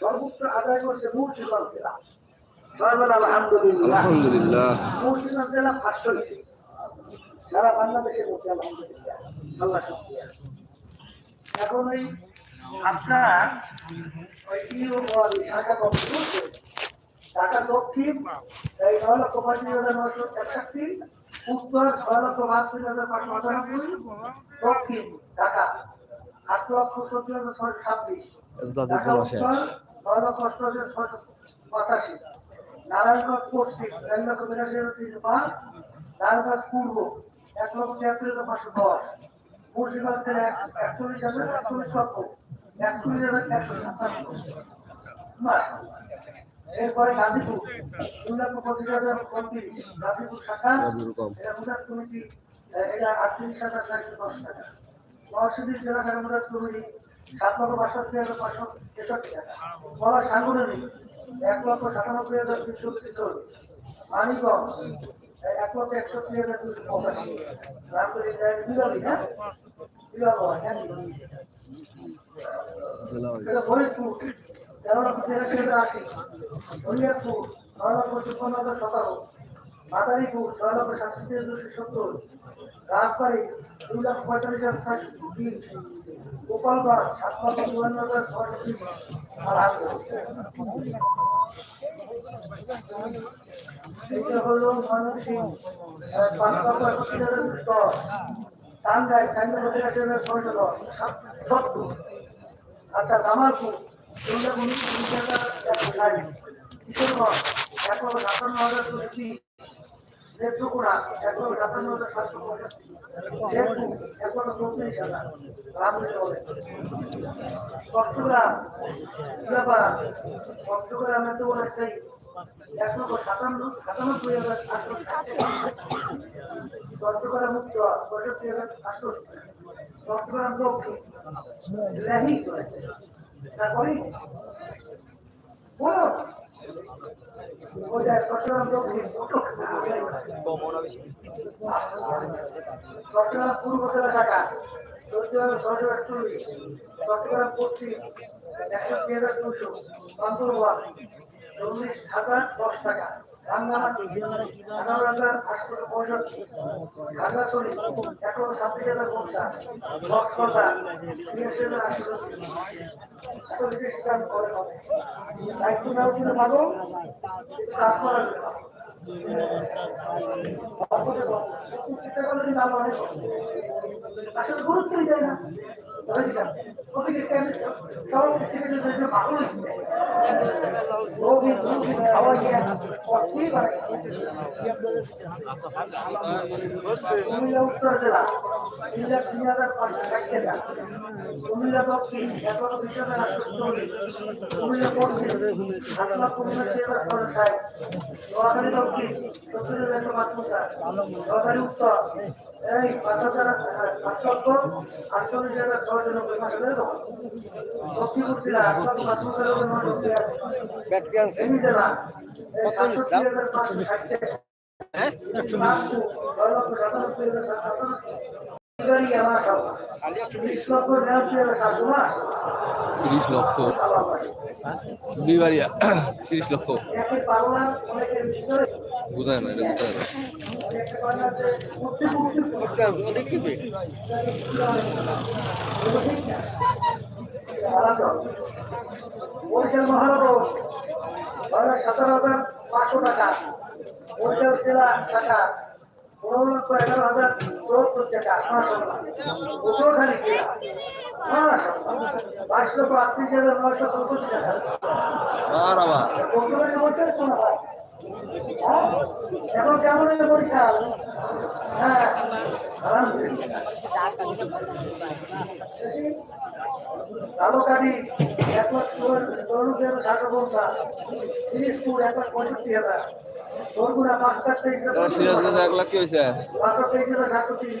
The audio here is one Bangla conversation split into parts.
সর্বোচ্চ আদায় করছে মুর্শিদাবাদ জেলা। আলহামদুলিল্লাহ। আলহামদুলিল্লাহ। মুর্শিদাবাদ জেলা পাঁচশো সারা বাংলাদেশের মধ্যে আলহামদুলিল্লাহ। আল্লাহ এখন ওই আপনার ওই ঢাকা দক্ষিণ এই নয় লক্ষ পঁয়ত্রিশ হাজার নয়শো একষট্টি উত্তর ছয় লক্ষ বাহাত্তর হাজার পাঁচশো আটানব্বই দক্ষিণ ঢাকা আট লক্ষ সত্তর হাজার ছয়শো ছাব্বিশ। তাদের ঢাকা কোনো আসে পঁচাশি নারায়ণগঞ্জ পশ্চিম হাজার তিনশো পাঁচ নারায়ণগঞ্জ পূর্ব এক লক্ষ তিয়াত্তর হাজার পাঁচশো দশ এক একচল্লিশ হাজার একচল্লিশ লক্ষ একচল্লিশ হাজার একশো বাস। এরপরে গাজীপুর দুই লক্ষ পঁচিশ হাজার পঁয়ত্রিশ গাজীপুর শাখা এটা মুদার কমিটি এটা আটত্রিশ হাজার চারশো দশ টাকা। নরসিংদী জেলা শাখা মুদার কমিটি সাত লক্ষ বাষট্টি হাজার পাঁচশো তেষট্টি টাকা। বলা সাংগঠনিক এক লক্ষ সাতানব্বই হাজার দুশো ছেচল্লিশ মানিকগঞ্জ, এক লক্ষ একষট্টি হাজার দুশো পঁচাশি। রামপুরি হ্যাঁ? হ্যাঁ। ফরিদপুর, তেরো লক্ষ তিরাশি হাজার আশি। হরিয়ারপুর ছয় লক্ষ চুপ্পান্ন হাজার সতেরো। মাদারীপুর ছয় লক্ষ সাতষট্টি দুশো সত্তর, রাজবাড়ি দুই লক্ষ পঁয়তাল্লিশ হাজার ছয়শো তিন, গোপালগঞ্জ সাত লক্ষ চুয়ান্ন হাজার ছয়শো তিন আচ্ছা জামালপুর দুর্গা উনিশ উনিশ হাজার কিশোরগঞ্জ লক্ষ সাতান্ন হাজার সাতান্ন হাজার সাতশো পঁয়ষট্টি শেরপুর এক লক্ষ চৌত্রিশ হাজার রামচন্দ্র চট্টগ্রাম জুলাপাড়া চট্টগ্রামে তো অনেকটাই এক লক্ষ সাতান্ন সাতানব্বই হাজার আটশো চট্টগ্রাম মুক্ত পঁয়ষট্টি হাজার পূর্ব জেলা শাখা চট্টগ্রাম ছয়শো একচল্লিশ চট্টগ্রাম চল্লিশ রাঙ্গামাটি গুরুত্বই দেয় না উত্তর জেলা কুমিল্লা তিন হাজার পাঁচশো ষাট টাকা কুমিল্লা দক্ষিণ হাজার পাঁচ লক্ষ হ্যাঁ? তিরিশ লক্ষ। দুইবারিয়া তিরিশ লক্ষ। বোঝায় না এটা বোঝায় না। পাঁচশো টাকা বরিশাল জেলা টাকা পনেরো লক্ষ এগারো হাজার চুয়াত্তর টাকা পটুয়াখালী জেলা লক্ষ আটত্রিশ হাজার নয়শো চৌত্রিশ টাকা আর আবার। পটুয়াখালী এখন কেমন আছে বরিশাল হ্যাঁ। কালোকারি এক লাখ ষাট পঞ্চাশ তিরিশপুর এক লাখ পঁয়ষট্টি হাজার। বরগুনা পাঁচ লাখ তেইশ এক লাখ কি হয়েছে? তেইশ হাজার তিরিশ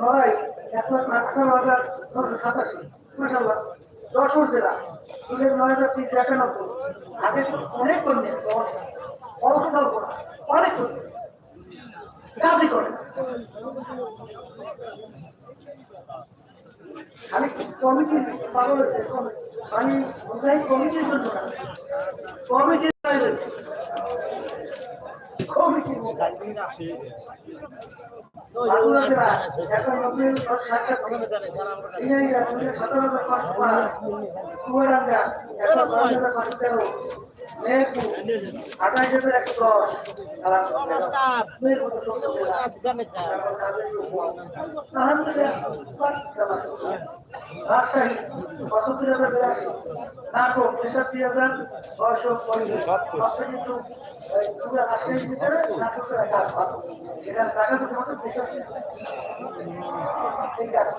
নয় এক লাখ আঠারো হাজার নশো সাতাশি মাসাল্লাহ যশোর জেলা দুধের নয় কমিটি পাগল কমিটির কমিটির কমিটি বাংলা জেলা এখন নতুন ঢাকা ইনাইয়া দুশো সতেরো হাজার পাঁচশো পাঁচ চুয়াডাঙ্গা একশো দশ হাজার পাঁচশো তেরো রাজশাহী পঁচাত্তর হাজার বিরাশি নাটক তেষট্টি হাজার ছয়শো পঞ্চাশ কিন্তু রাজশাহীর ভিতরে নাটকের কাজ টাকা তো ঠিক আছে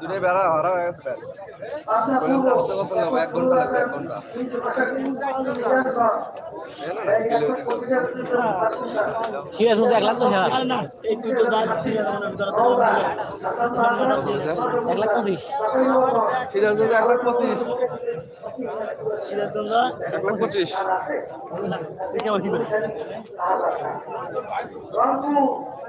দূরে বেড়া হারা হয়ে গেছে বাংলা পূর্ব, আসতে কত লাগবে? এক ঘণ্টা লাগবে, এক ঘণ্টা। তিনশো পঁচাশি, বিরানব্বই, এই একশো পঁচিশ, সিরাজ দেখলাম তো সেরা এক লাখ পঁচিশ। সিরাজগঞ্জ এক লাখ পঁচিশ। এক লাখ পঁচিশ। রংপুর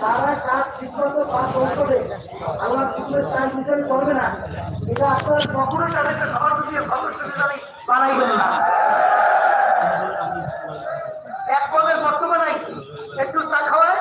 তারা কাজ ঠিকমতো পাস কিছু করবে না। এটা আপনারা কখনো তাদেরকে সবার দিয়ে খবর সুবিধাই বানাইবেন না। এক পদের একটু চা খাওয়ায়।